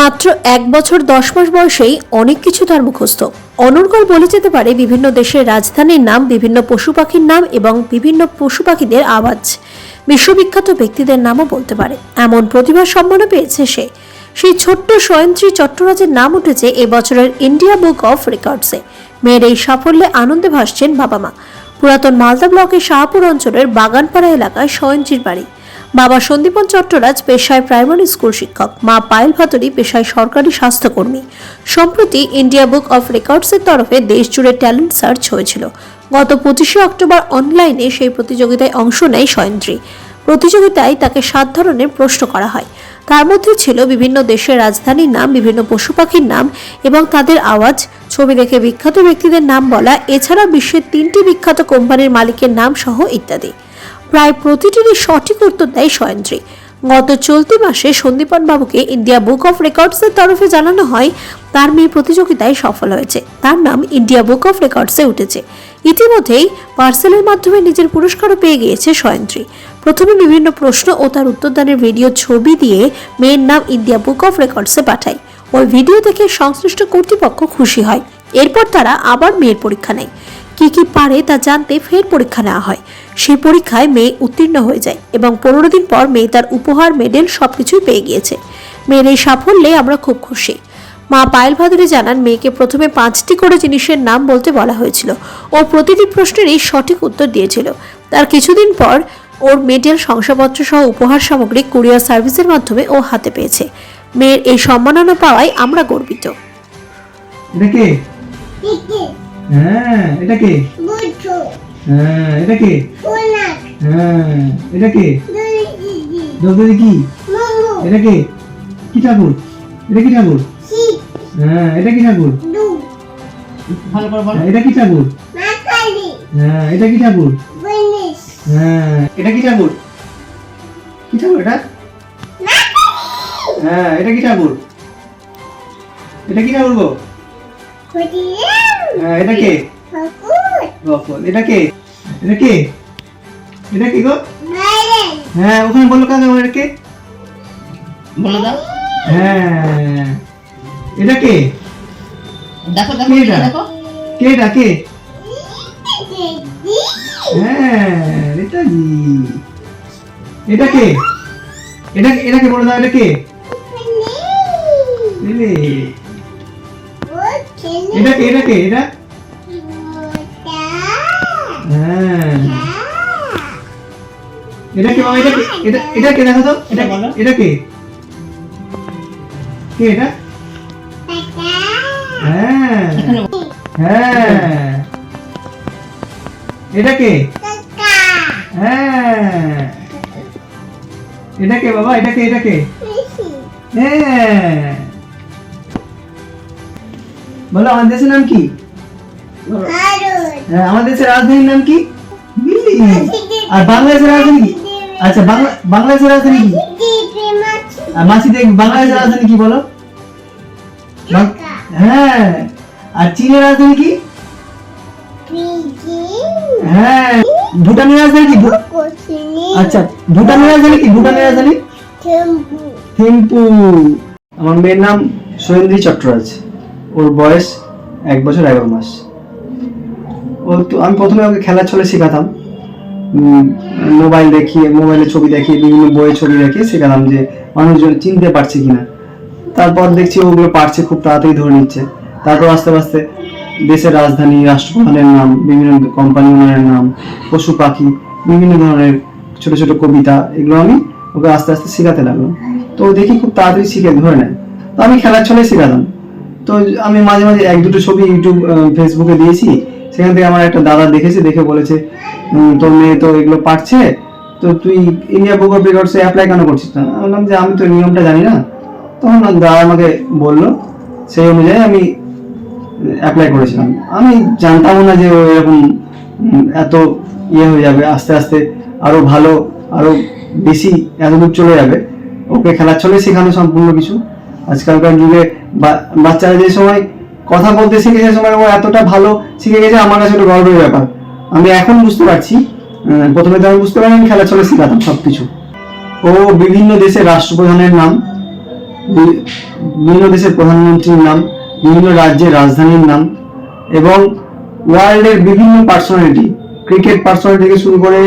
মাত্র এক বছর দশ মাস বয়সেই অনেক কিছু তার মুখস্থ। অনর্গল বলে যেতে পারে বিভিন্ন দেশের রাজধানীর নাম, বিভিন্ন পশু পাখির নাম এবং বিভিন্ন পশু পাখিদের আওয়াজ। বিশ্ববিখ্যাত ব্যক্তিদের নামও বলতে পারে। এমন প্রতিভা সম্মানও পেয়েছে সে। সেই ছোট্ট স্বয়ন্ত্রী চট্টরাজের নাম উঠেছে এবছরের ইন্ডিয়া বুক অফ রেকর্ডসে। মেয়ের এই সাফল্যে আনন্দে ভাসছেন বাবা মা। পুরাতন মালদা ব্লকের শাহপুর অঞ্চলের বাগানপাড়া এলাকায় স্বয়ন্ত্রীর বাড়ি। বাবা সন্দীপন চট্টরাজ পেশায় প্রাইমারি স্কুল শিক্ষক, মা পায়েল ভাতুরি পেশায় সরকারি স্বাস্থ্যকর্মী। সম্প্রতি ইন্ডিয়া বুক অফ রেকর্ডসের তরফে দেশজুড়ে ট্যালেন্ট সার্চ হয়েছিল। গত পঁচিশে অক্টোবর অনলাইনে সেই প্রতিযোগিতায় অংশ নেয় সয়ন্ত্রী। প্রতিযোগিতায় তাকে সাত ধরনের প্রশ্ন করা হয়। তার মধ্যে ছিল বিভিন্ন দেশের রাজধানীর নাম, বিভিন্ন পশু পাখির নাম এবং তাদের আওয়াজ, ছবি দেখে বিখ্যাত ব্যক্তিদের নাম বলা এছাড়া বিশ্বের তিনটি বিখ্যাত কোম্পানির মালিকের নাম সহ ইত্যাদি। প্রায় প্রতিটিরই সঠিক উত্তর দেয় সয়ন্ত্রী গত চলতি মাসে সন্দীপন বাবুকে ইন্ডিয়া বুক অফ রেকর্ডসের তরফে জানানো হয়, তার মেয়ে প্রতিযোগিতায় সফল হয়েছে। তার নাম ইন্ডিয়া বুক অফ রেকর্ডসে উঠেছে। ইতিমধ্যেই পার্সেলের মাধ্যমে নিজের পুরস্কারও পেয়ে গিয়েছে সয়ন্ত্রী প্রথমে বিভিন্ন প্রশ্ন ও তার উত্তরদানের ভিডিও ছবি দিয়ে মেয়ের নাম ইন্ডিয়া বুক অফ রেকর্ডসে পাঠায়। ওই ভিডিও দেখে সংশ্লিষ্ট কর্তৃপক্ষ খুশি হয়। এরপর তারা আবার মেয়ের পরীক্ষা নেয়। কি কি পারে তা জানতে ফের পরীক্ষা নেওয়া হয়। সেই পরীক্ষায় মেয়ে উত্তীর্ণ হয়ে যায় এবং পনেরো দিন পর মেয়ে তার উপহার, মেডেল সবকিছুই পেয়ে গিয়েছে। মেয়ের এই সাফল্যে আমরা খুব খুশি। মা পায়েল ভাদুরী জানান, মেয়েকে প্রথমে পাঁচটি করে জিনিসের নাম বলতে বলা হয়েছিল। ও প্রতিটি প্রশ্নেরই সঠিক উত্তর দিয়েছিল। তার কিছুদিন পর ওর মেডেল, শংসাপত্র সহ উপহার সামগ্রী কুরিয়ার সার্ভিসের মাধ্যমে ও হাতে পেয়েছে। মেয়ের এই সম্মাননা পাওয়ায় আমরা গর্বিত। হ্যাঁ এটা কে? হ্যাঁ এটা কে? হ্যাঁ এটা কে? কি? এটা কে? কি ঠাকুর? এটা কি ঠাকুর? হ্যাঁ এটা কি ঠাকুর? হ্যাঁ, এটা কি ঠাকুর? হ্যাঁ এটা কি ঠাকুর? হ্যাঁ এটা কি ঠাকুর? কি ঠাকুর এটা? হ্যাঁ এটা কি ঠাকুর? এটা কি ঠাকুর গো? এটা কে? এটা কে? এটা কে? এটা কি গো? হ্যাঁ ওখানে বলো কাকে এটা কে? বলে দাও। হ্যাঁ এটা কে? দেখো দেখো কে? দেখো। কে এটা কে? হ্যাঁ এটা কি এটা কে? এটা এটা কে বলে দাও এটা কে? এটা কে এটা কে, এটা? হ্যাঁ। এটা কে, এটা এটা কে, দেখো তো, এটা এটা কে? কে এটা? হ্যাঁ। হ্যাঁ। এটা কে? হ্যাঁ। এটা কে, বাবা? এটা কে এটা কে? হ্যাঁ। বলো আমার দেশের নাম কি? হ্যাঁ আমাদের দেশের রাজধানীর নাম কি? দিল্লি। আর বাংলাদেশের রাজধানী কি? আচ্ছা বাংলা বাংলাদেশের রাজধানী কি? আর দেখ বাংলাদেশের রাজধানী কি বলো? হ্যাঁ। আর চীনের রাজধানী কি? হ্যাঁ। ভুটানের রাজধানী কি? আচ্ছা ভুটানের রাজধানী কি? ভুটানের রাজধানী? থিম্পু। আমার মেয়ের নাম সৈন্দ্রী চট্টরাজ ওর বয়স এক বছর এগারো মাস। ও তো আমি প্রথমে ওকে খেলার ছলে শেখাতাম। মোবাইল দেখিয়ে, মোবাইলে ছবি দেখিয়ে, বিভিন্ন বইয়ে ছবি দেখিয়ে শেখাতাম যে মানুষজন চিনতে পারছে কিনা। তারপর দেখছি ওগুলো পারছে, খুব তাড়াতাড়ি ধরে নিচ্ছে। তারপর আস্তে আস্তে দেশের রাজধানী, রাষ্ট্রপ্রধানের নাম, বিভিন্ন কোম্পানি ওনারের নাম, পশু পাখি, বিভিন্ন ধরনের ছোট ছোট কবিতা, এগুলো আমি ওকে আস্তে আস্তে শেখাতে লাগলাম। তো দেখি খুব তাড়াতাড়ি শিখে, ধরে নেয়। তো আমি খেলার ছলে শেখাতাম। তো আমি মাঝে মাঝে এক দুটো ছবি ইউটিউব ফেসবুকে দিয়েছি। সেখান থেকে আমার একটা দাদা দেখেছে, দেখে বলেছে তোর মেয়ে তো এগুলো পারছে, তো তুই ইন্ডিয়া বুক অফ রেকর্ডসে অ্যাপ্লাই কেন করছিস? না আমি বললাম যে, আমি তো নিয়মটা জানি না। তখন দাদা আমাকে বলল, সেই অনুযায়ী আমি অ্যাপ্লাই করেছিলাম। আমি জানতামও না যে এরকম এত ইয়ে হয়ে যাবে, আস্তে আস্তে আরও ভালো আরও বেশি এত দূর চলে যাবে। ওকে খেলার ছলে শেখানো সম্পূর্ণ কিছু। আজকালকার যুগে বাচ্চারা যে সময় কথা বলতে শিখে সে সময় ও এতটা ভালো শিখে গেছে, আমার কাছে একটা গর্বের ব্যাপার। আমি এখন বুঝতে পারছি প্রথমে তো আমি বুঝতে পারিনি, আমি খেলার ছলে শেখাতাম সবকিছু। ও বিভিন্ন দেশের রাষ্ট্রপ্রধানের নাম বিভিন্ন দেশের প্রধানমন্ত্রীর নাম, বিভিন্ন রাজ্যের রাজধানীর নাম এবং ওয়ার্ল্ডের বিভিন্ন পার্সোনালিটি, ক্রিকেট পার্সোনালিটি থেকে শুরু করে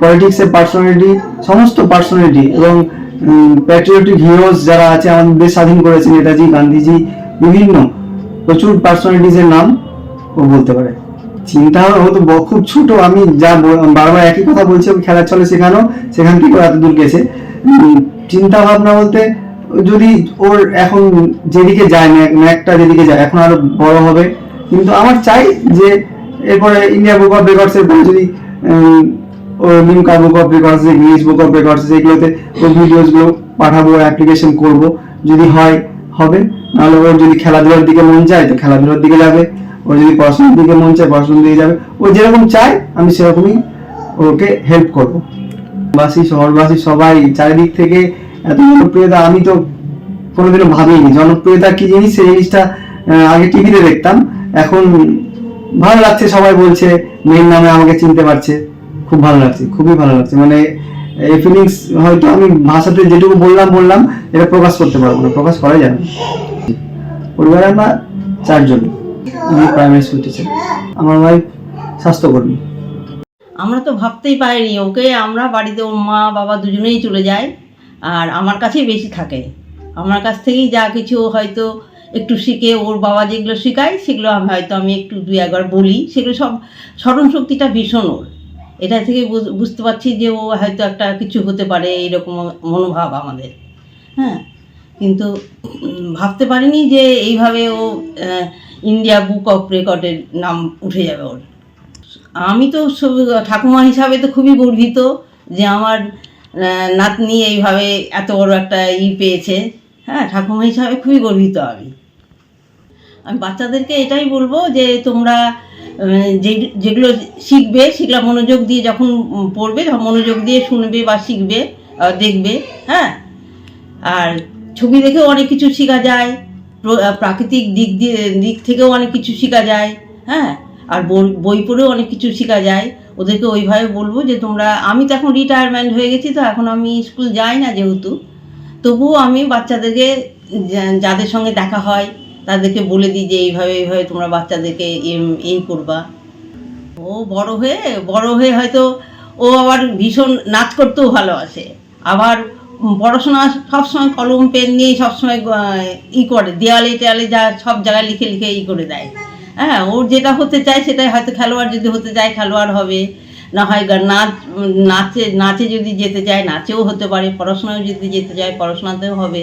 পলিটিক্সের পার্সোনালিটি, সমস্ত পার্সোনালিটি এবং প্যাট্রিয়টিক হিরোজ যারা আছে, আমাদের স্বাধীন করেছে নেতাজি, গান্ধীজি, বিভিন্ন প্রচুর পার্সোনালিটিজের নাম ও বলতে পারে। চিন্তা ভাবনা ও তো ব- খুব ছোট, আমি যা বারবার একই কথা বলছি ওকে খেলার চলে শেখানো, সেখান থেকে এত দূর গেছে চিন্তা ভাবনা বলতে, যদি ওর এখন যেদিকে যায় ম্যাক- ম্যাকটা যেদিকে যায়, এখন আরও বড় হবে। কিন্তু আমার চাই যে, এরপরে ইন্ডিয়া বুক অফ রেকর্ডস এর যদি Limca book of records English book of records যেগুলোতে ওর ভিডিওসগুলো পাঠাবো অ্যাপ্লিকেশন করব। যদি হয়, হবে। নাহলে ওর যদি খেলাধুলার দিকে মন চায়, তো খেলাধুলার দিকে যাবে। ওর যদি পড়াশোনার দিকে মন চায়, পড়াশোনার দিকে যাবে। ও যেরকম চায়, আমি সেরকমই ওকে হেল্প করব। বাসী, শহরবাসী সবাই, চারিদিক থেকে এত জনপ্রিয়তা, আমি তো কোনোদিনও ভাবিনি। জনপ্রিয়তা কি জিনিস? সেই জিনিসটা আগে টিভিতে দেখতাম। এখন ভালো লাগছে, সবাই বলছে, মেয়ের নামে আমাকে চিনতে পারছে। খুব ভালো লাগছে, খুবই ভালো লাগছে। মানে এই ফিলিংস হয়তো আমি ভাষাতে যেটুকু বললাম বললাম, এটা প্রকাশ করতে পারব না, প্রকাশ করা যাবে পরিবারে আমরা চারজন প্রাইমারি স্কুল টিচার আমার ওয়াইফ স্বাস্থ্যকর্মী। আমরা তো ভাবতেই পারিনি, ওকে আমরা বাড়িতে ওর মা, বাবা দুজনেই চলে যায় আর আমার কাছেই বেশি থাকে। আমার কাছ থেকেই যা কিছু হয়তো একটু শিখে, ওর বাবা যেগুলো শেখায়, সেগুলো আমি হয়তো আমি একটু দুই একবার বলি, সেগুলো সব স্মরণ শক্তিটা ভীষণ ওর। এটা থেকে বুঝ- বুঝতে পারছি যে ও হয়তো একটা কিছু হতে পারে, এইরকম মনোভাব আমাদের। হ্যাঁ? কিন্তু ভাবতে পারিনি যে এইভাবে ও ইন্ডিয়া বুক অফ রেকর্ডের নাম উঠে যাবে ওর। আমি তো ঠাকুমা হিসাবে তো খুবই গর্বিত যে আমার নাতনি এইভাবে এত বড় একটা ই পেয়েছে। হ্যাঁ ঠাকুমা হিসাবে খুবই গর্বিত আমি। আমি বাচ্চাদেরকে এটাই বলব যে তোমরা যেগুলো শিখবে, সেগুলো মনোযোগ দিয়ে যখন পড়বে, তখন মনোযোগ দিয়ে শুনবে বা শিখবে দেখবে হ্যাঁ? আর ছবি দেখেও অনেক কিছু শেখা যায় প্রাকৃতিক দিক দিয়ে, দিক থেকেও অনেক কিছু শেখা যায় হ্যাঁ? আর বই- বই পড়েও অনেক কিছু শেখা যায়। ওদেরকে ওইভাবে বলব যে, তোমরা, আমি তো এখন রিটায়ারমেন্ট হয়ে গেছি, তো এখন আমি স্কুল যাই না যেহেতু, তবুও আমি বাচ্চাদেরকে যাদের সঙ্গে দেখা হয় তাদেরকে বলে দিই যে এইভাবে এইভাবে তোমরা বাচ্চাদেরকে এই করবা। ও বড় হয়ে বড় হয়ে হয়তো ও আবার ভীষণ নাচ করতেও ভালোবাসে। আবার পড়াশোনা সবসময় কলম, পেন নিয়ে সবসময় ই করে, দেয়ালে টেয়ালে যা সব জায়গায় লিখে লিখে ই করে দেয়। হ্যাঁ ওর যেটা হতে চায় সেটাই হয়তো খেলোয়াড় যদি হতে চায় খেলোয়াড় হবে। না হয় নাচ, নাচে নাচে যদি যেতে চায়, নাচেও হতে পারে পড়াশোনায় যদি যেতে চায়, পড়াশোনাতেও হবে।